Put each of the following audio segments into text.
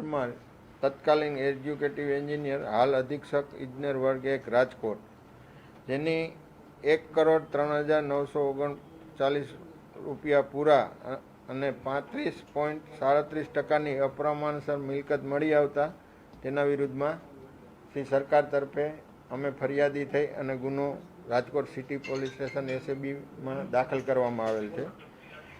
પરમાર તત્કાલીન executive engineer, હાલ અધિક્ષક, ઇજનેર વર્ગ એક, રાજકોટ. જેની એક કરોડ ત્રણ હજાર નવસો ઓગણચાલીસ રૂપિયા પૂરા અને પાંત્રીસ પોઈન્ટ સાડત્રીસ ટકાની અપ્રમાણસર મિલકત મળી આવતા તેના વિરુદ્ધમાં શ્રી સરકાર તરફે અમે ફરિયાદી થઈ અને ગુનો રાજકોટ સિટી પોલીસ સ્ટેશન એસએબીમાં દાખલ કરવામાં આવેલ છે.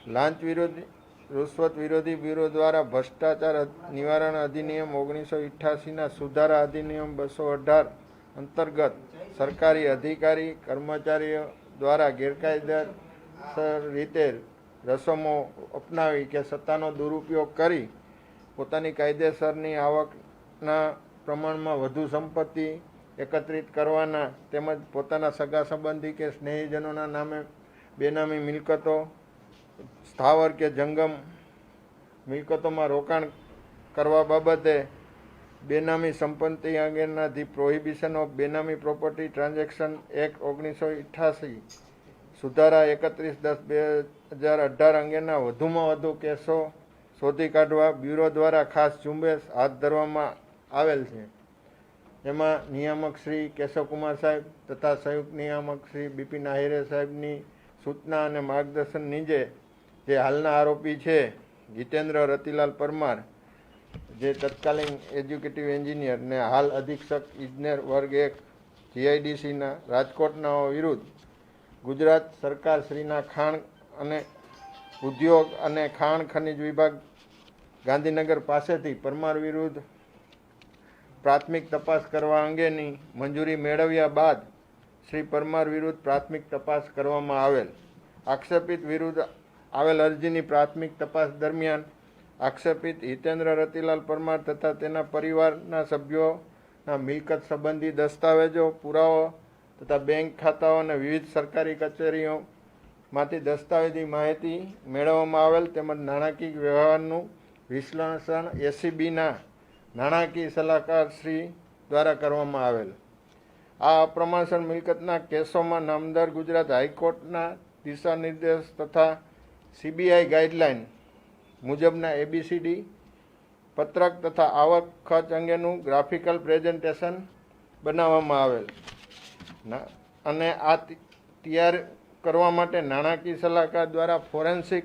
લાંચ વિરોધી રૂશ્વત વિરોધી બ્યુરો દ્વારા ભ્રષ્ટાચાર નિવારણ અધિનિયમ ઓગણીસો ઇઠ્યાસીના સુધારા અધિનિયમ બસો અઢાર અંતર્ગત સરકારી અધિકારી કર્મચારીઓ દ્વારા ગેરકાયદેસર રીતે રસમો અપનાવી કે સત્તાનો દુરુપયોગ કરી પોતાની કાયદેસરની આવકના પ્રમાણમાં વધુ સંપત્તિ એકત્રિત કરવાના તેમજ પોતાના સગા સંબંધી કે સ્નેહીજનોના નામે બેનામી મિલકતો સ્થાવર કે જંગમ મિલકતોમાં રોકાણ કરવા બાબતે બેનામી સંપત્તિ અંગેના the prohibition of Benami property transaction act ઓગણીસો અઠ્યાસી સુધારા એકત્રીસ દસ બે હજાર અઢાર અંગેના વધુમાં વધુ કેસો શોધી કાઢવા બ્યુરો દ્વારા ખાસ ઝુંબેશ હાથ ધરવામાં આવેલ છે. એમાં નિયામક શ્રી કેશવકુમાર સાહેબ તથા સંયુક્ત નિયામક શ્રી બિપિન આહિરે સાહેબની સૂચના અને માર્ગદર્શન નીચે જે હાલના આરોપી છે, જીતેન્દ્ર રતિલાલ પરમાર, જે તત્કાલીન એજ્યુકેટિવ એન્જિનિયર ને હાલ અધિક્ષક ઇજનેર વર્ગ એક જીઆઈડીસીના રાજકોટના વિરુદ્ધ ગુજરાત સરકાર શ્રીના ખાણ અને ઉદ્યોગ અને ખાણ ખનિજ વિભાગ ગાંધીનગર પાસેથી પરમાર વિરુદ્ધ પ્રાથમિક તપાસ કરવા અંગેની મંજૂરી મેળવ્યા બાદ શ્રી પરમાર વિરુદ્ધ પ્રાથમિક તપાસ કરવામાં આવેલ. આક્ષેપિત વિરુદ્ધ આવેલ અરજીની પ્રાથમિક તપાસ દરમિયાન આક્ષેપિત હિતેન્દ્ર રતિલાલ પરમાર તથા તેના પરિવારના સભ્યોના મિલકત સંબંધી દસ્તાવેજો, પુરાવો તથા બેંક ખાતાઓ અને વિવિધ સરકારી કચેરીઓમાંથી દસ્તાવેજી માહિતી મેળવવામાં આવેલ તેમજ નાણાકીય વ્યવહારનું વિશ્લેષણ એસીબીના નાણાકીય સલાહકાર શ્રી દ્વારા કરવામાં આવેલ. આ અપ્રમાણસર મિલકતના કેસોમાં નામદાર ગુજરાત હાઈકોર્ટના દિશા નિર્દેશ તથા સીબીઆઈ ગાઈડલાઇન મુજબના એબીસીડી પત્રક તથા આવક ખર્ચ અંગેનું ગ્રાફિકલ પ્રેઝન્ટેશન બનાવવામાં આવેલ. અને આ તૈયાર કરવા માટે નાણાકીય સલાહકાર દ્વારા ફોરેન્સિક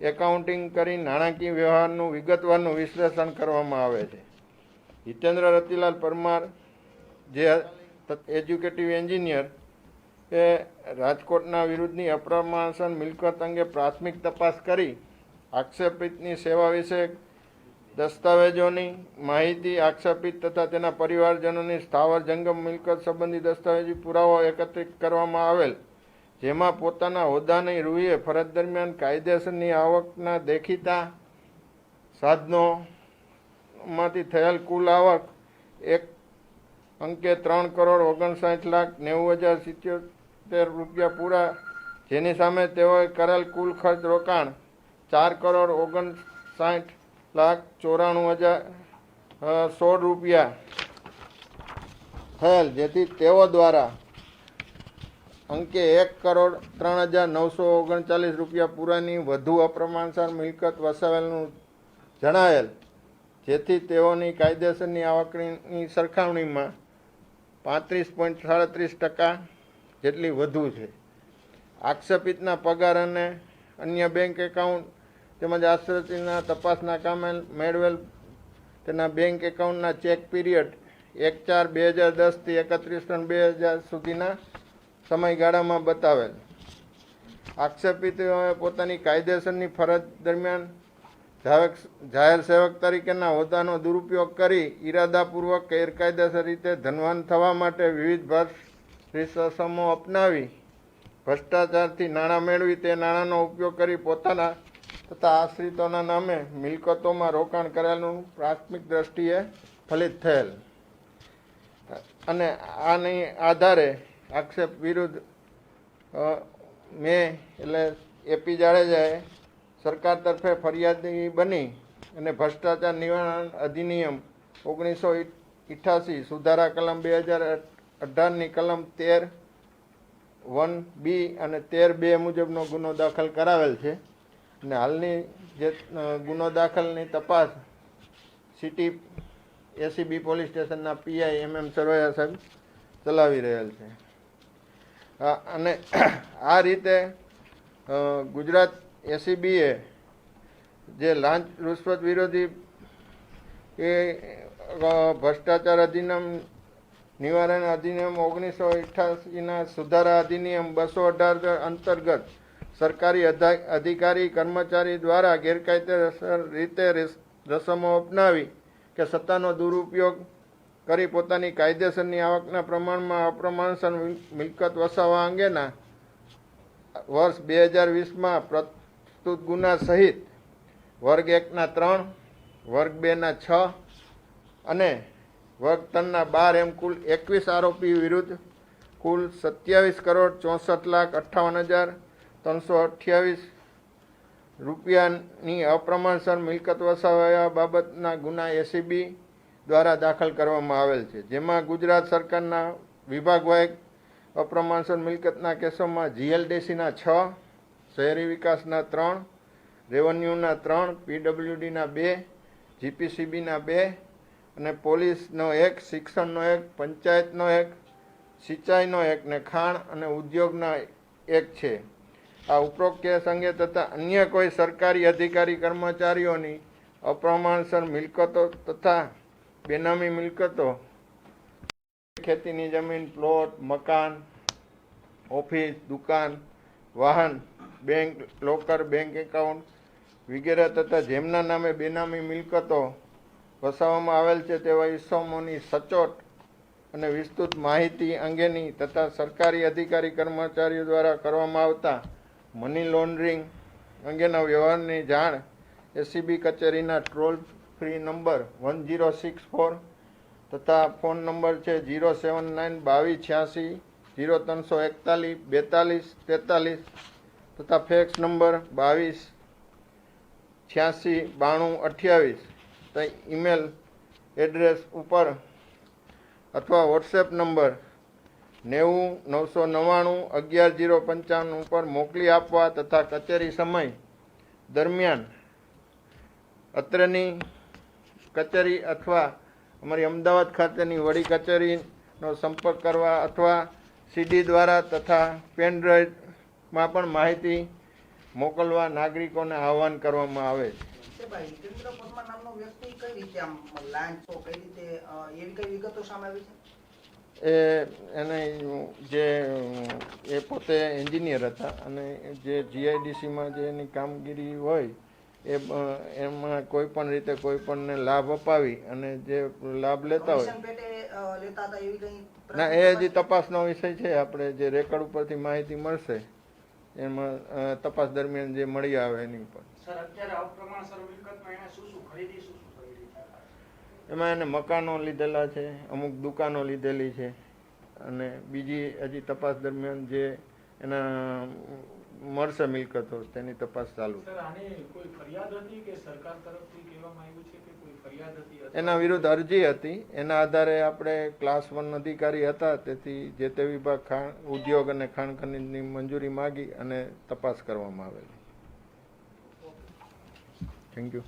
એકાઉન્ટિંગ કરી નાણાકીય વ્યવહારનું વિગતવારનું વિશ્લેષણ કરવામાં આવે છે. હિતેન્દ્ર રતિલાલ પરમાર, જે એજ્યુકેટિવ એન્જિનિયર એ રાજકોટના વિરુદ્ધની અપ્રમાસન મિલકત અંગે પ્રાથમિક તપાસ કરી આક્ષેપિતની સેવા વિશે દસ્તાવેજોની માહિતી આક્ષેપિત તથા તેના પરિવારજનોની સ્થાવર જંગમ મિલકત સંબંધી દસ્તાવેજી પુરાવો એકત્રિત કરવામાં આવેલ, જેમાં પોતાના હોદ્દાની રૂએ ફરજ દરમિયાન કાયદેસરની આવકના દેખીતા સાધનોમાંથી થયેલ કુલ આવક એક અંકે ત્રણ કરોડ ઓગણસાઠ લાખ નેવું હજાર સિત્યોતેર રૂપિયા પૂરા. જેની સામે તેઓએ કરેલ કુલ ખર્ચ રોકાણ ચાર કરોડ ઓગણસાઠ લાખ ચોરાણું હજાર સોળ રૂપિયા થયેલ, જેથી તેઓ દ્વારા અંકે એક કરોડ ત્રણ હજાર નવસો ઓગણચાલીસ રૂપિયા પૂરાની વધુ અપ્રમાણસર મિલકત વસાવેલનું જણાયેલ, જેથી તેઓની કાયદેસરની આવકની સરખામણીમાં પાંત્રીસ પોઈન્ટ સાડત્રીસ ટકા જેટલી વધુ છે. આક્ષેપિતના પગાર અને અન્ય બેંક એકાઉન્ટ તેમજ આશ્રિતના તપાસના કામે મેળવેલ તેના બેંક એકાઉન્ટના ચેક પીરિયડ એક ચાર બે હજાર દસથી એકત્રીસ ત્રણ બે હજાર સુધીના સમયગાળામાં બતાવેલ. આક્ષેપિતોએ પોતાની કાયદેસરની ફરજ દરમિયાન જાહેર સેવક તરીકેના હોદ્દાનો દુરુપયોગ કરી ઈરાદાપૂર્વક ગેરકાયદેસર રીતે ધનવાન થવા માટે વિવિધ ભ્રષ્ટસમો અપનાવી, ભ્રષ્ટાચારથી નાણાં મેળવી, તે નાણાંનો ઉપયોગ કરી પોતાના તથા આશ્રિતોના નામે મિલકતોમાં રોકાણ કરેલું પ્રાથમિક દ્રષ્ટિએ ફલિત થયેલ. અને આની આધારે આક્ષેપ વિરુદ્ધ મેં એટલે એપી જાડેજાએ સરકાર તરફે ફરિયાદી બની અને ભ્રષ્ટાચાર નિવારણ અધિનિયમ ઓગણીસો ઇઠ્ઠાસી સુધારા કલમ બે હજાર અઢારની કલમ તેર, વન, બી અને તેર બે મુજબનો ગુનો દાખલ કરાવેલ છે. અને હાલની જે ગુનો દાખલની તપાસ સિટી એસીબી પોલીસ સ્ટેશનના પીઆઈ એમ એમ સરોયા સાહેબ ચલાવી રહેલ છે. અને આ રીતે ગુજરાત એસીબીએ જે લાંચ રૂશ્વત વિરોધી એ ભ્રષ્ટાચાર અધિનિયમ નિવારણ અધિનિયમ ઓગણીસો અઠ્યાસીના સુધારા અધિનિયમ બસો અઢાર અંતર્ગત સરકારી અધા- અધિકારી, કર્મચારી દ્વારા ગેરકાયદેસર રીતે રેસ- રસમો અપનાવી કે સત્તાનો દુરુપયોગ કરી પોતાની કાયદેસરની આવકના પ્રમાણમાં અપ્રમાણસર મિલકત વસાવવા અંગેના વર્ષ બે હજાર વીસમાં પ્રસ્તુત ગુના સહિત વર્ગ એકના ત્રણ, વર્ગ બેના છ અને વર્ગ ત્રણના બાર એમ કુલ એકવીસ આરોપી વિરુદ્ધ કુલ સત્યાવીસ કરોડ ચોસઠ લાખ અઠ્ઠાવન હજાર ત્રણસો અઠ્યાવીસ રૂપિયાની અપ્રમાણસર મિલકત વસાવ્યા બાબતના ગુના એસીબી દ્વારા દાખલ કરવામાં આવેલ છે. જેમાં ગુજરાત સરકારના વિભાગવાયક અપ્રમાણસર મિલકતના કેસોમાં જીએલડીસીના છ, શહેરી વિકાસના ત્રણ, રેવન્યુના ત્રણ, પીડબ્લ્યુડીના બે, જીપીસીબીના બે અને પોલીસનો એક, શિક્ષણનો એક, પંચાયતનો એક, સિંચાઈનો એક ને ખાણ અને ઉદ્યોગના એક છે. આ ઉપરોક્ત કેસ અંગે તથા અન્ય કોઈ સરકારી અધિકારી કર્મચારીઓની અપ્રમાણસર મિલકતો તથા બેનામી મિલકતો, ખેતીની જમીન, પ્લોટ, મકાન, ઓફિસ, દુકાન, વાહન, બેંક, લોકર બેંક એકાઉન્ટ વગેરે તથા જેમના નામે બેનામી મિલકતો વસાવવામાં આવેલ છે તેવા ઇસમોની સચોટ અને વિસ્તૃત માહિતી અંગેની તથા સરકારી અધિકારી કર્મચારીઓ દ્વારા કરવામાં આવતા મની લોન્ડરિંગ અંગેના વ્યવહારની જાણ એસીબી કચેરીના toll free number one zero six four તથા ફોન નંબર છે જીરો સેવન નાઇન બાવીસ છ્યાસી જીરો ત્રણસો એકતાલીસ, બેતાલીસ, તેતાલીસ તથા ફેક્સ નંબર બાવીસ, છ્યાસી, બાણું, અઠ્યાવીસ. તથા ઈમેલ એડ્રેસ ઉપર અથવા વોટ્સએપ નંબર નેવું નવસો નવ્વાણું અગિયાર જીરો પંચાણું ઉપર મોકલી આપવા તથા કચેરી સમય દરમિયાન અત્રેની કચેરી અથવા અમારી અમદાવાદ ખાતેની વડી કચેરીનો સંપર્ક કરવા અથવા સીડી દ્વારા તથા પેન ડ્રાઈવમાં પણ માહિતી મોકલવા નાગરિકોને આહવાન કરવામાં આવે છે. તે ભાઈ હિતેન્દ્ર પરમાર નામનો વ્યક્તિ કઈ રીતે આમ લાંચો કઈ રીતે એવી કઈ વિગતો સામે આવી છે? એ એને જે એ પોતે એન્જિનિયર હતા અને જે જીઆઈડીસીમાં જે એની કામગીરી હોય એ એમાં કોઈ પણ રીતે કોઈ પણને લાભ અપાવી અને જે લાભ લેતા હોય. ના એ હજી તપાસનો વિષય છે. આપણે જે રેકર્ડ ઉપરથી માહિતી મળશે એમાં તપાસ દરમિયાન જે મળી આવે એની ઉપર. સર અત્યારે અપ્રમાણસર મિલકતમાં એને શું શું ખરીદી શું શું ખરીદી એમાં એને મકાનો લીધેલા છે અમુક દુકાનો લીધેલી છે અને બીજી હજી તપાસ દરમિયાન જે એના મળશે મિલકતો તેની તપાસ ચાલુ. છે. સર આની કોઈ ફરિયાદ હતી કે સરકાર તરફથી કહેવામાં આવ્યું છે કે કોઈ ફરિયાદ હતી? અથવા- એના વિરુદ્ધ અરજી હતી. એના આધારે આપણે ક્લાસ વન અધિકારી હતા તેથી જે તે વિભાગ ખાણ ઉદ્યોગ અને ખાણ ખનીજની મંજૂરી માગી અને તપાસ કરવામાં આવેલી. Thank you.